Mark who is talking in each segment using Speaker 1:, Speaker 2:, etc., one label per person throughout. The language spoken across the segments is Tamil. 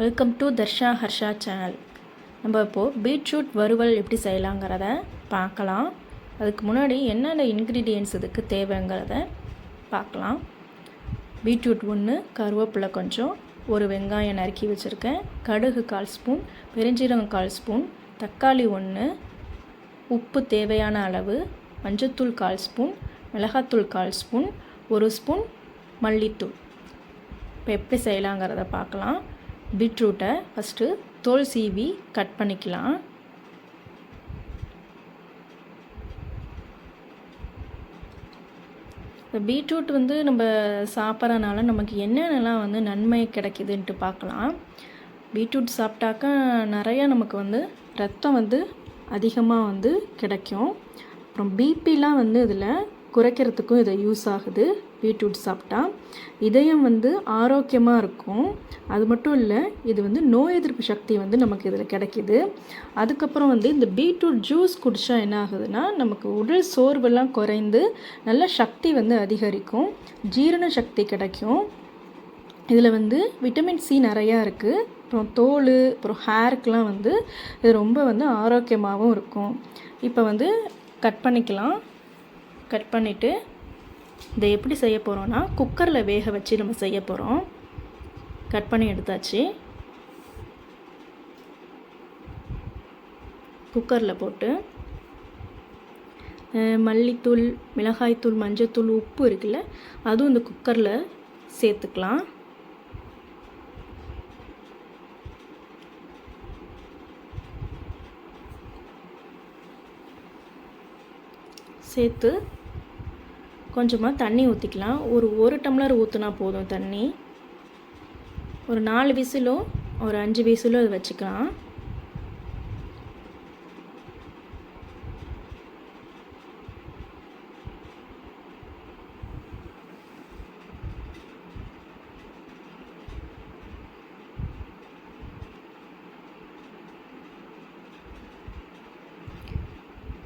Speaker 1: Welcome to Darsha Harsha channel நம்ம இப்போது பீட்ரூட் வறுவல் எப்படி செய்யலாங்கிறத பார்க்கலாம். அதுக்கு முன்னாடி என்னென்ன இன்க்ரீடியன்ஸ் இதுக்கு தேவைங்கிறத பார்க்கலாம். பீட்ரூட் ஒன்று கருவேப்பிலை கொஞ்சம் ஒரு வெங்காயம் நறுக்கி வச்சுருக்கேன். கடுகு கால் ஸ்பூன் பெருஞ்சீரகம் கால் ஸ்பூன் தக்காளி ஒன்று உப்பு தேவையான அளவு மஞ்சத்தூள் கால் ஸ்பூன் மிளகாத்தூள் கால் ஸ்பூன் ஒரு ஸ்பூன் மல்லித்தூள். இப்போ எப்படி செய்யலாங்கிறத பார்க்கலாம். பீட்ரூட்டை ஃபஸ்ட்டு தோல் சீவி கட் பண்ணிக்கலாம். இப்போ பீட்ரூட் வந்து நம்ம சாப்பிட்றனால நமக்கு என்னென்னலாம் வந்து நன்மை கிடைக்குதுன்ட்டு பார்க்கலாம். பீட்ரூட் சாப்பிட்டாக்கா நிறையா நமக்கு வந்து ரத்தம் வந்து அதிகமாக வந்து கிடைக்கும். அப்புறம் பிபிலாம் வந்து இதில் குறைக்கிறதுக்கும் இது யூஸ் ஆகுது. பீட்ரூட் சாப்பிட்டா. இதயம் வந்து ஆரோக்கியமாக இருக்கும். அது மட்டும் இல்லை இது வந்து நோய் எதிர்ப்பு சக்தி வந்து நமக்கு இதில் கிடைக்கிது. அதுக்கப்புறம் வந்து இந்த பீட்ரூட் ஜூஸ் குடித்தா என்ன ஆகுதுன்னா நமக்கு உடல் சோர்வெல்லாம் குறைந்து நல்ல சக்தி வந்து அதிகரிக்கும். ஜீரண சக்தி கிடைக்கும். இதில் வந்து விட்டமின் சி நிறையா இருக்குது அப்புறம் தோல் அப்புறம் ஹேருக்கெலாம் வந்து இது ரொம்ப வந்து ஆரோக்கியமாகவும் இருக்கும். இப்போ வந்து கட் பண்ணிக்கலாம். கட் பண்ணிவிட்டு இதை எப்படி செய்ய போகிறோன்னா குக்கரில் வேக வச்சு நம்ம செய்ய போகிறோம் கட் பண்ணி எடுத்தாச்சு. குக்கரில் போட்டு மல்லித்தூள் மிளகாய்த்தூள் மஞ்சத்தூள் உப்பு இருக்குல்ல அதுவும் இந்த குக்கரில் சேர்த்துக்கலாம். சேர்த்து கொஞ்சமாக தண்ணி ஊற்றிக்கலாம் ஒரு ஒரு டம்ளர் ஊற்றுனா போதும் தண்ணி. ஒரு நாலு விசிலோ ஒரு அஞ்சு விசிலோ அது வச்சுக்கலாம்.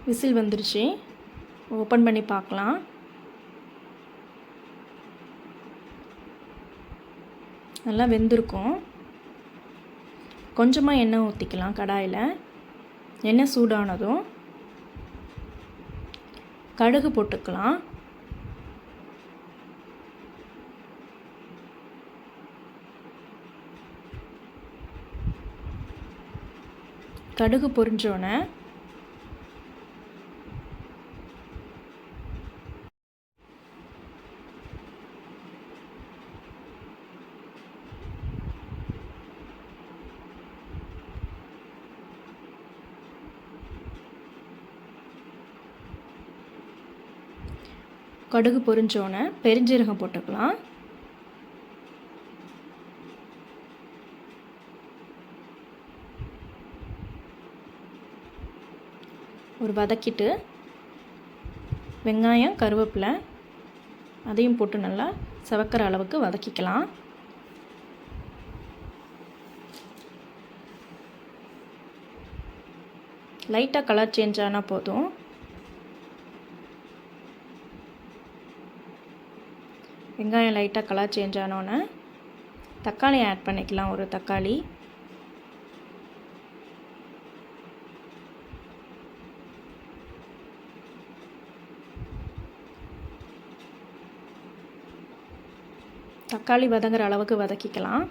Speaker 1: விசில் வந்துருச்சு. ஓப்பன் பண்ணி பார்க்கலாம். நல்லா வெந்திருக்கும். கொஞ்சமாக எண்ணெய் ஊற்றிக்கலாம் கடாயில். எண்ணெய் சூடானதும் கடுகு போட்டுக்கலாம். கடுகு பொரிஞ்சோன்னே கடுகு பொரிஞ்சோன்னே பெருஞ்சீரகம் போட்டுக்கலாம். ஒரு வதக்கிட்டு வெங்காயம் கருவேப்பிலை அதையும் போட்டு நல்லா செவக்கிற அளவுக்கு வதக்கிக்கலாம். லைட்டாக கலர் சேஞ்ச் ஆனால் போதும். வெங்காயம் லைட்டாக கலர் சேஞ்ச் ஆனோன்னே தக்காளி ஆட் பண்ணிக்கலாம் ஒரு தக்காளி. தக்காளி வதங்குற அளவுக்கு வதக்கிக்கலாம்.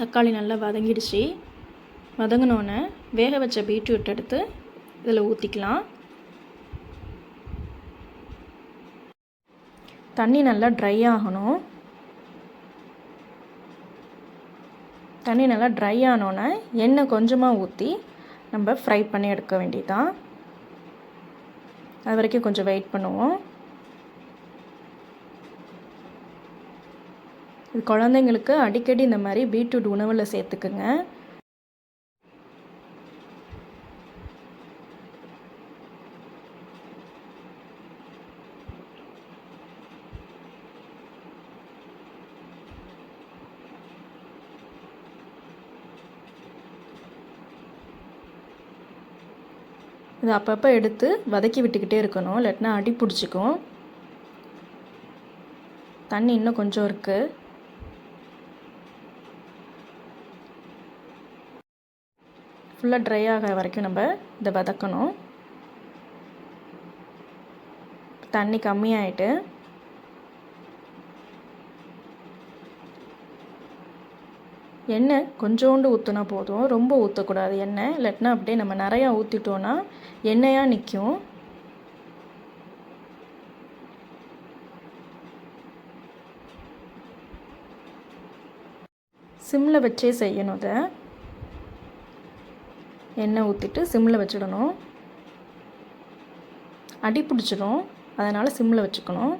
Speaker 1: தக்காளி நல்லா வதங்கிடுச்சு. வதங்கினோன்னே வேக வச்ச பீட்ரூட் எடுத்து இதில் ஊற்றிக்கலாம் தண்ணி நல்லா ட்ரை ஆகணும். தண்ணி நல்லா ட்ரை ஆனோன்னே எண்ணெய் கொஞ்சமாக ஊற்றி நம்ம ஃப்ரை பண்ணி எடுக்க வேண்டியதான் அது வரைக்கும் கொஞ்சம் வெயிட் பண்ணுவோம். குழந்தைங்களுக்கு அடிக்கடி இந்த மாதிரி பீட்ரூட் உணவில் சேர்த்துக்குங்க. இது அப்பப்போ எடுத்து வதக்கி விட்டுக்கிட்டே இருக்கணும். இல்லாட்டினா அடி பிடிச்சிக்கும். தண்ணி இன்னும் கொஞ்சம் இருக்குது ஃபுல்லாக ட்ரை ஆகிற வரைக்கும் நம்ம இதை வதக்கணும். தண்ணி கம்மியாயிட்டு எண்ணெய் கொஞ்சோண்டு ஊற்றினா போதும். ரொம்ப ஊற்றக்கூடாது எண்ணெய். இல்லாட்டினா அப்படியே நம்ம நிறையா ஊற்றிட்டோன்னா எண்ணெயாக நிற்கும் சிம்மில் வச்சே செய்யணும் அதை எண்ணெய் ஊற்றிட்டு சிம்மில் வச்சிடணும். அடி பிடிச்சிடும். அதனால் சிம்மில் வச்சுக்கணும்.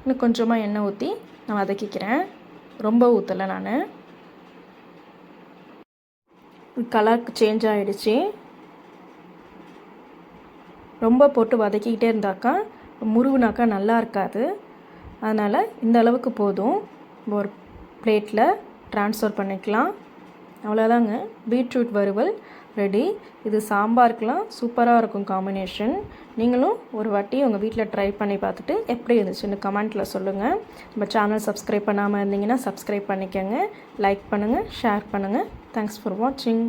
Speaker 1: இன்னும் கொஞ்சமாக எண்ணெய் ஊற்றி நான் வதக்கிக்கிறேன். ரொம்ப ஊற்றலை நான். கலர் சேஞ்ச் ஆகிடுச்சி ரொம்ப போட்டு வதக்கிக்கிட்டே இருந்தாக்கா முருகுனாக்கா நல்லா இருக்காது. அதனால் இந்த அளவுக்கு போதும். ஒரு பிளேட்டில் ட்ரான்ஸ்ஃபர் பண்ணிக்கலாம். அவ்வளோதாங்க. பீட்ரூட் வறுவல் ரெடி. இது சாம்பாருக்கெலாம் சூப்பராக இருக்கும் காம்பினேஷன். நீங்களும் ஒரு வாட்டி உங்கள் வீட்டில் ட்ரை பண்ணி பார்த்துட்டு எப்படி இருந்துச்சுன்னு கமெண்ட்டில் சொல்லுங்கள் நம்ம சேனல் சப்ஸ்கிரைப் பண்ணாமல் இருந்தீங்கன்னா சப்ஸ்கிரைப் பண்ணிக்கோங்க. லைக் பண்ணுங்கள் ஷேர் பண்ணுங்கள் தேங்க்ஸ் ஃபார் வாட்சிங்